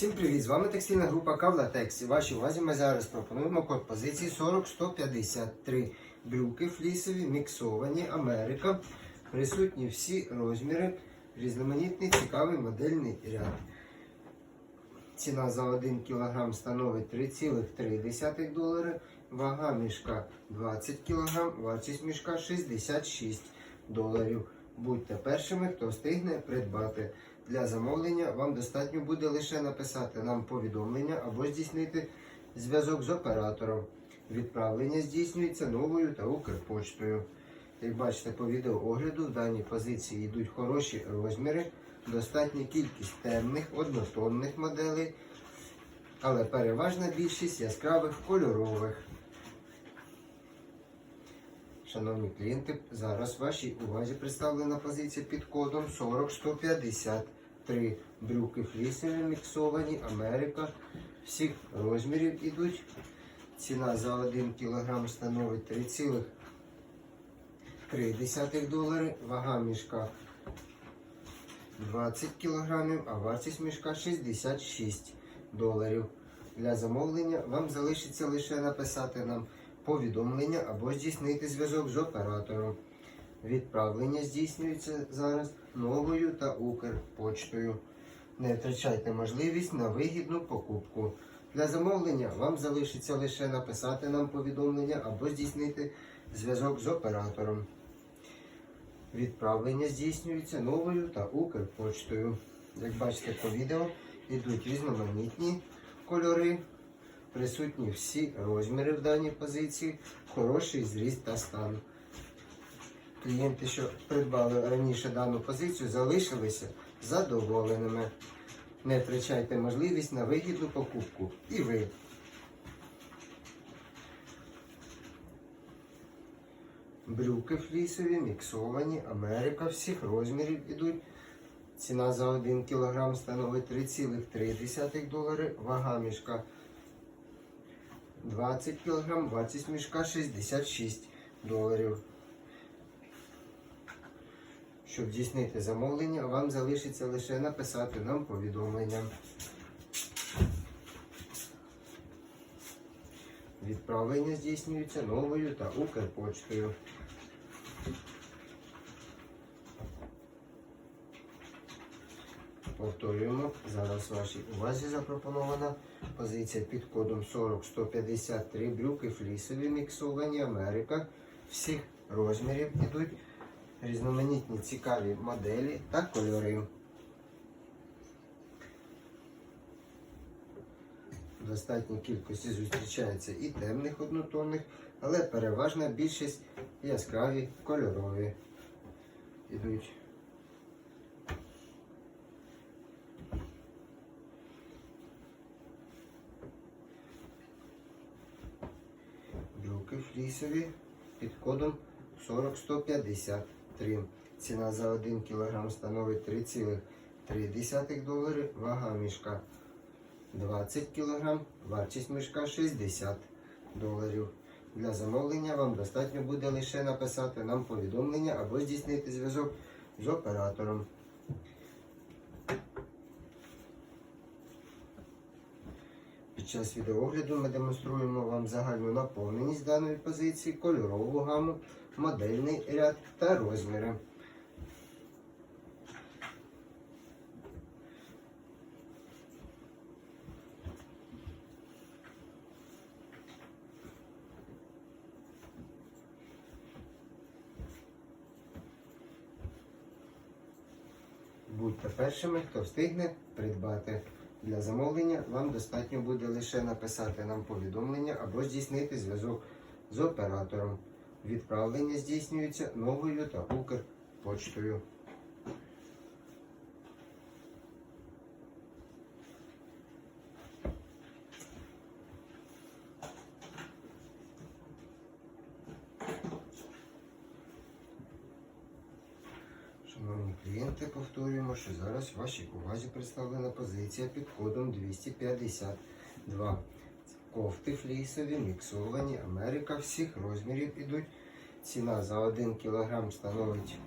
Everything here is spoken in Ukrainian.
Всім привіт! З вами текстильна група Кавлатекс. І вашій увазі ми зараз пропонуємо код позиції 40153. Брюки флісові, міксовані, Америка. Присутні всі розміри, різноманітний цікавий модельний ряд. Ціна за 1 кг становить 3,3 долари, вага мішка 20 кг, вартість мішка 66 доларів. Будьте першими, хто встигне придбати. Для замовлення вам достатньо буде лише написати нам повідомлення або здійснити зв'язок з оператором. Відправлення здійснюється новою та Укрпочтою. Як бачите по відеоогляду, в даній позиції йдуть хороші розміри, достатня кількість темних, однотонних моделей, але переважна більшість яскравих кольорових. Шановні клієнти, зараз вашій увазі представлена позиція під кодом 40153. Брюки флісові міксовані, Америка. Всіх розмірів ідуть. Ціна за 1 кг становить 3,3 долари. Вага мішка 20 кг, а вартість мішка 66 доларів. Для замовлення вам залишиться лише написати нам повідомлення або здійснити зв'язок з оператором. Відправлення здійснюється зараз новою та Укрпочтою. Не втрачайте можливість на вигідну покупку. Для замовлення вам залишиться лише написати нам повідомлення або здійснити зв'язок з оператором. Відправлення здійснюється новою та Укрпочтою. Як бачите по відео, йдуть різноманітні кольори. Присутні всі розміри в даній позиції, хороший зріст та стан. Клієнти, що придбали раніше дану позицію, залишилися задоволеними. Не втрачайте можливість на вигідну покупку. І ви. Брюки флісові, міксовані, Америка всіх розмірів ідуть. Ціна за 1 кг становить 3,3 долари, вага мішка 20 кг, вартість мішка 66 доларів. Щоб здійснити замовлення, вам залишиться лише написати нам повідомлення. Відправлення здійснюється новою та Укрпочтою. Повторюємо, зараз вашій увазі запропонована позиція під кодом 40153 брюки флісові міксовані Америка. Всіх розмірів ідуть різноманітні цікаві моделі та кольори. В достатній кількості зустрічається і темних однотонних, але переважна більшість яскраві кольорові ідуть. Брюки флісові під кодом 40153. Ціна за 1 кг становить 3,3 долари, вага мішка 20 кг, вартість мішка 60 доларів. Для замовлення вам достатньо буде лише написати нам повідомлення або здійснити зв'язок з оператором. Під час відеогляду ми демонструємо вам загальну наповненість даної позиції, кольорову гаму, модельний ряд та розміри. Будьте першими, хто встигне придбати. Для замовлення вам достатньо буде лише написати нам повідомлення або здійснити зв'язок з оператором. Відправлення здійснюється новою та Укрпочтою. Шановні клієнти, повторюємо, що зараз вашій увазі представлена позиція під кодом 252. Кофти флісові, міксовані, Америка всіх розмірів ідуть. Ціна за 1 кг становить